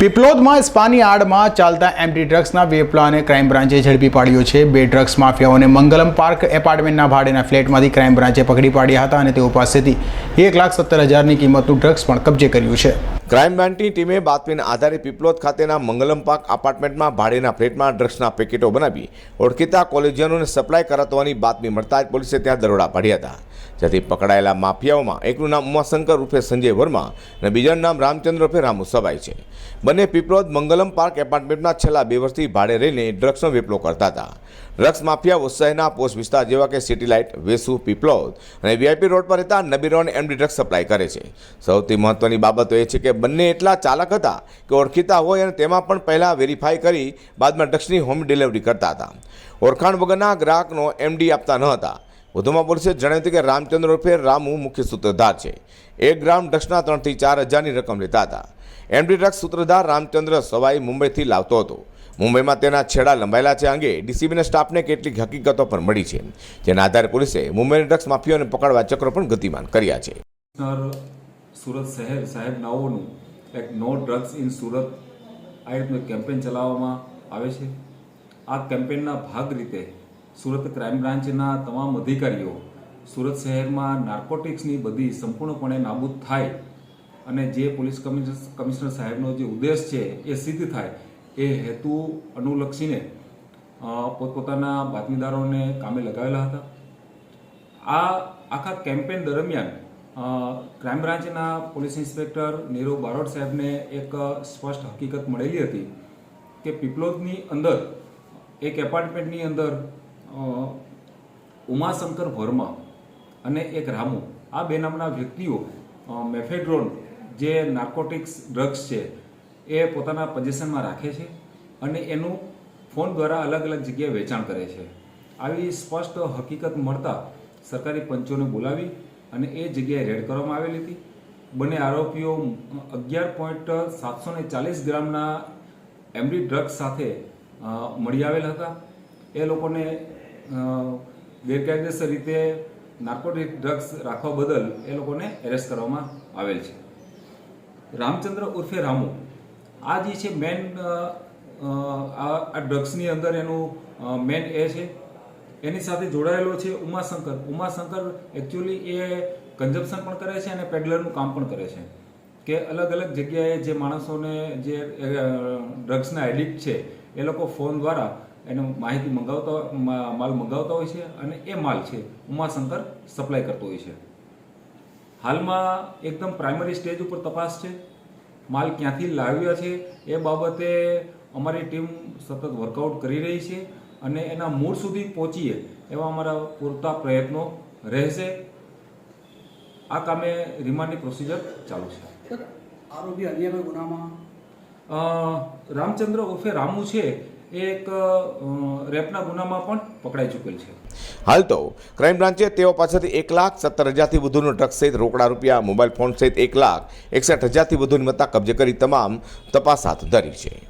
પીપલોદમાં સ્પાની આડમાં ચાલતા MT ડ્રગ્સના વેપલાને crime બ્રાન્ચે ઝડપી પાડ્યો છે. બે ડ્રગ્સ માફિયાઓને મંગલમ પાર્ક એપાર્ટમેન્ટના ભાડેના ફ્લેટમાંથી ક્રાઇમ બ્રાન્ચે પકડી પાડ્યા હતા અને તેઓ પાસેથી એક લાખ સત્તર હજારની કિંમતનું ડ્રગ્સ પણ કબજે કર્યું છે. ક્રાઇમ બ્રાન્ચની ટીમે બાતમીના આધારે પીપલોદ ખાતેના મંગલમ પાર્ક એપાર્ટમેન્ટમાં ભાડેના ફ્લેટમાં ડ્રગ્સના પેકેટો બનાવી ઓળખીતા કોલેજિયનોને સપ્લાય કરાતવાની બાતમી મળતા જ પોલીસે ત્યાં દરોડા પાડ્યા હતા. જેથી પકડાયેલા માફિયાઓમાં એકનું નામ ઉમાશંકર રૂપે સંજય વર્મા અને બીજાનું નામ રામચંદ્ર રૂપે રામુ સભાઈ છે. બંને પીપલોદ મંગલમ પાર્ક એપાર્ટમેન્ટમાં છેલ્લા બે વર્ષથી ભાડે રહીને ડ્રગ્સનો વેપલો કરતા હતા. ડ્રગ્સ માફિયા ઉત્સાહના પોસ્ટ વિસ્તાર જેવા કે સિટી લાઇટ, વેસુ, પીપલોદ અને વીઆઈપી રોડ પર રહેતા નબીરોન એમડી ડ્રગ્સ સપ્લાય કરે છે. સૌથી મહત્વની બાબતો એ છે કે બંને એટલા ચાલક હતા કે ઓળખીતા હોય અને તેમાં પણ પહેલાં વેરીફાઈ કરી બાદમાં ડ્રગ્સની હોમ ડિલિવરી કરતા હતા. ઓળખાણ વગરના ગ્રાહકનો એમડી આપતા ન હતા. વધુમાં પોલીસે જણાવ્યું કે રામચંદ્ર ઉર્ફે રામુ મુખ્ય સૂત્રધાર છે. એક ગ્રામ ડ્રગ્સના ત્રણથી ચાર હજારની રકમ લેતા હતા. એમડી ડ્રગ્સ સૂત્રધાર રામચંદ્ર સવાઈ મુંબઈથી લાવતો હતો. મુંબઈમાં તેના છેડા લંબાયેલા છે અંગે ડીસીબીના સ્ટાફને કેટલીક હકીકતો પણ મળી છે. જેના આધારે પોલીસે મુંબઈની ડ્રગ્સ માફિયાઓને પકડવા ચક્રો પણ ગતિમાન કર્યા છે. સુરત શહેર સાહેબ નાઓનું. એક નો ડ્રગ્સ ઇન સુરત. આ રીતનું કેમ્પેન ચલાવવામાં આવે છે. આ કેમ્પેનના ભાગ રીતે સુરત ક્રાઇમ બ્રાન્ચના તમામ અધિકારીઓ સુરત શહેરમાં નાર્કોટિક્સની બધી સંપૂર્ણપણે નાબૂદ થાય અને જે પોલીસ કમિશનર સાહેબનો જે ઉદ્દેશ છે એ સિદ્ધ થાય, એ હેતુ અનુલક્ષીને પોતપોતાના બાતમીદારોને કામે લગાવેલા હતા. આ આખા કેમ્પેન દરમિયાન ક્રાઇમ બ્રાન્ચના પોલીસ ઇન્સ્પેક્ટર નીરવ બારોટ સાહેબને એક સ્પષ્ટ હકીકત મળેલી હતી કે પીપલોદની અંદર, એક એપાર્ટમેન્ટની અંદર ઉમાશંકર વર્મા અને એક રામુ, આ બે નામના વ્યક્તિઓ મેફેડ્રોન જે નાર્કોટિક્સ ડ્રગ્સ છે, એ પોતાના પોઝિશનમાં રાખે છે અને એનું ફોન દ્વારા અલગ અલગ જગ્યાએ વેચાણ કરે છે. આવી સ્પષ્ટ હકીકત મળતા સરકારી પંચોને બોલાવી અને એ જગ્યાએ રેડ કરવામાં આવેલી હતી. બંને આરોપીઓ અગિયાર પોઈન્ટ સાતસો ને ચાલીસ ગ્રામના એમડી ડ્રગ્સ સાથે મળી આવેલા હતા. એ લોકોને ગેરકાયદેસર રીતે નાર્કોટિક ડ્રગ્સ રાખવા બદલ એ લોકોને એરેસ્ટ કરવામાં આવેલ છે. રામચંદ્ર ઉર્ફે રામુ, આ જે છે મેન આ ડ્રગ્સની અંદર એનું મેન એ છે એની સાથે જોડાયેલો છે ઉમાશંકર. ઉમાશંકર એકચ્યુઅલી એ કન્ઝપ્શન પણ કરે છે અને પેડલરનું કામ પણ કરે છે. કે અલગ અલગ જગ્યાએ જે માણસોને જે ડ્રગ્સના એડિક્ટ છે, એ લોકો ફોન દ્વારા એને માહિતી મંગાવતા માલ મંગાવતા હોય છે અને એ માલ છે ઉમાશંકર સપ્લાય કરતો હોય છે. હાલમાં એકદમ પ્રાઇમરી સ્ટેજ ઉપર તપાસ છે. માલ ક્યાંથી લાવ્યા છે એ બાબતે અમારી ટીમ સતત વર્કઆઉટ કરી રહી છે. અને એના મૂળ સુધી પહોંચીએ એવા અમારા પૂરતા પ્રયત્નો રહેશે. આ કામે રિમાન્ડની પ્રોસિજર ચાલુ છે. આરોપી અન્ય ગુનામાં? રામચંદ્ર ઉર્ફે રામુ છે એ એક રેપના ગુનામાં પણ પકડાઈ ચૂકેલ છે. હાલ તો ક્રાઇમ બ્રાન્ચે તેઓ પાસેથી એક લાખ સત્તર હજારથી વધુનો ડ્રગ્સ સહિત રોકડા રૂપિયા મોબાઈલ ફોન સહિત એક લાખ એકસઠ હજારથી વધુની મત્તા કબજે કરી તમામ તપાસ હાથ ધરી છે.